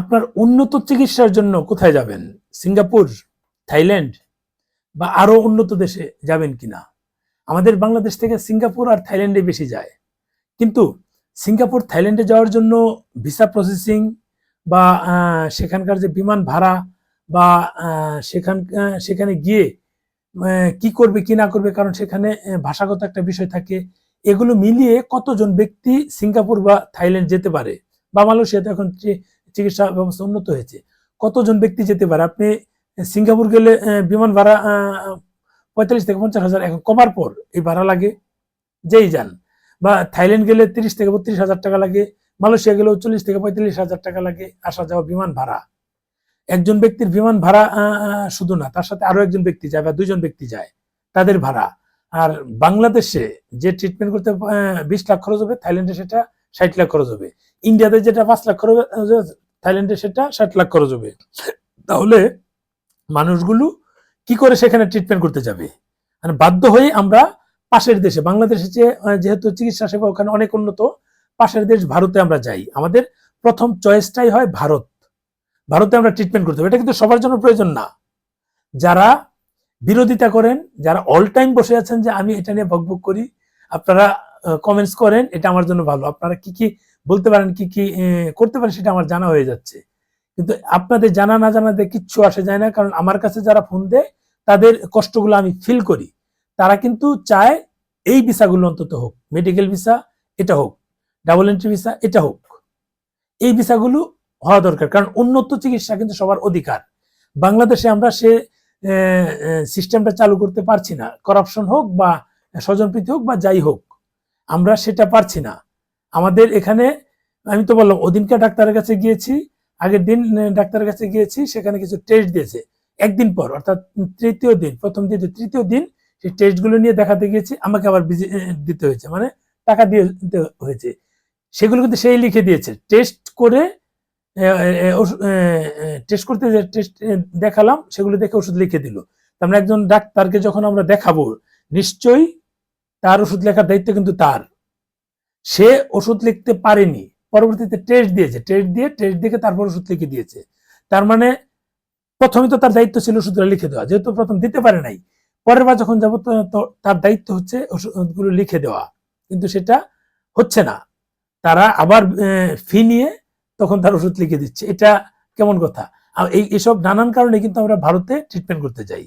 আপনার উন্নত চিকিৎসার জন্য কোথায় যাবেন? সিঙ্গাপুর? থাইল্যান্ড? বা আরও উন্নত দেশে যাবেন কিনা? আমাদের বাংলাদেশ থেকে সিঙ্গাপুর আর থাইল্যান্ডে বেশি যায়। কিন্তু সিঙ্গাপুর, থাইল্যান্ডে যাওয়ার জন্য ভিসা প্রসেসিং বা সেখানকার যে বিমান ভাড়া বা সেখান সেখানে গিয়ে কি করবে, কি না করবে, কারণ সেখানে ভাষাগত একটা বিষয় থাকে। এগুলো মিলিয়ে কতজন ব্যক্তি সিঙ্গাপুর বা থাইল্যান্ড যেতে পারে? বা মালয়েশিয়াতে এখন চিকিৎসা ব্যবস্থা উন্নত হয়েছে। কতজন ব্যক্তি যেতে পারে? আপনি সিঙ্গাপুর গেলে বিমান ভাড়া পঁয়তাল্লিশ থেকে পঞ্চাশ হাজার এখন কমার পর এই ভাড়া লাগে, যেই যান। বা থাইল্যান্ড গেলে তিরিশ থেকে বত্রিশ হাজার টাকা লাগে, মালয়েশিয়া গেলেও চল্লিশ থেকে পঁয়তাল্লিশ হাজার টাকা লাগে, আসা যাওয়া বিমান ভাড়া। একজন ব্যক্তির বিমান ভাড়া শুধু না, তার সাথে আরও একজন ব্যক্তি যায় বা দুজন ব্যক্তি যায়, তাদের ভাড়া। আর বাংলাদেশে যে ট্রিটমেন্ট করতে বিশ লাখ খরচ হবে, থাইল্যান্ডে সেটা ষাট লাখ খরচ হবে। ইন্ডিয়াতে যেটা পাঁচ লাখ খরচ থাইল্যান্ডে সেটা ষাট লাখ খরচ হবে। তাহলে মানুষগুলো কি করে সেখানে ট্রিটমেন্ট করতে যাবে? মানে বাধ্য হয়ে আমরা পাশের দেশে বাংলাদেশে যে যেহেতু চিকিৎসা সেবা ওখানে অনেক উন্নত, পাশের দেশ ভারতে আমরা যাই। আমাদের প্রথম চয়েসটাই হয় ভারত। ভারতে আমরা ট্রিটমেন্ট করতে হবে। এটা কিন্তু সবার জন্য প্রয়োজন না। যারা বিরোধিতা করেন, যারা অল টাইম বসে আছেন যে আমি এটা নিয়ে বকবক করি, আপনারা কমেন্টস করেন, এটা আমার জন্য ভালো। আপনারা কি কি বলতে পারেন কি কি করতে পারেন সেটা আমার জানা হয়ে যাচ্ছে। কিন্তু আপনাদের জানা না জানাতে কিচ্ছু আসে যায় না, কারণ আমার কাছে যারা ফোন দেয়, তাদের কষ্টগুলো আমি ফিল করি। তারা কিন্তু চায় এই ভিসাগুলো অন্তত হোক মেডিকেল ভিসা এটা হোক ডাবল এন্ট্রি ভিসা এটা হোক। এই ভিসাগুলো হওয়া দরকার, কারণ উন্নত চিকিৎসা কিন্তু সবার অধিকার। বাংলাদেশে আমরা সে সিস্টেমটা চালু করতে পারছি না। করাপশন হোক বা স্বজনপ্রীতি হোক বা যাই হোক, আমরা সেটা পারছি না। আমাদের এখানে, আমি তো বললাম, ওদিনকে ডাক্তারের কাছে গিয়েছি, আগের দিন ডাক্তারের কাছে গিয়েছি, সেখানে কিছু টেস্ট দিয়েছে। একদিন পর, অর্থাৎ তৃতীয় দিন, প্রথম দ্বিতীয় তৃতীয় দিন, সেই টেস্টগুলো নিয়ে দেখাতে গিয়েছি, আমাকে আবার দিতে হয়েছে মানে টাকা দিয়ে দিতে হয়েছে। সেগুলো কিন্তু সেই লিখে দিয়েছে। টেস্ট করে টেস্ট করতে যে টেস্ট দেখালাম, সেগুলো দেখে ওষুধ লিখে দিল। তার মানে একজন ডাক্তারকে যখন আমরা দেখাবো, নিশ্চয়ই তার ওষুধ লেখার দায়িত্ব কিন্তু তার। সে ওষুধ লিখতে পারেনি। পরবর্তীতে টেস্ট দিয়েছে। টেস্ট দিয়ে টেস্ট দেখে তারপর ওষুধ লিখে দিয়েছে। তার মানে প্রথমে তো তার দায়িত্ব ছিল ওষুধগুলো লিখে দেওয়া, যেহেতু প্রথম দিতে পারে নাই। পরের বার যখন যাব তার দায়িত্ব হচ্ছে ওষুধগুলো লিখে দেওয়া। কিন্তু সেটা হচ্ছে না। তারা আবার ফি নিয়ে তখন তার ওষুধ লিখে দিচ্ছে। এটা কেমন কথা? এই, এসব নানান কারণে কিন্তু আমরা ভারতে ট্রিটমেন্ট করতে যাই।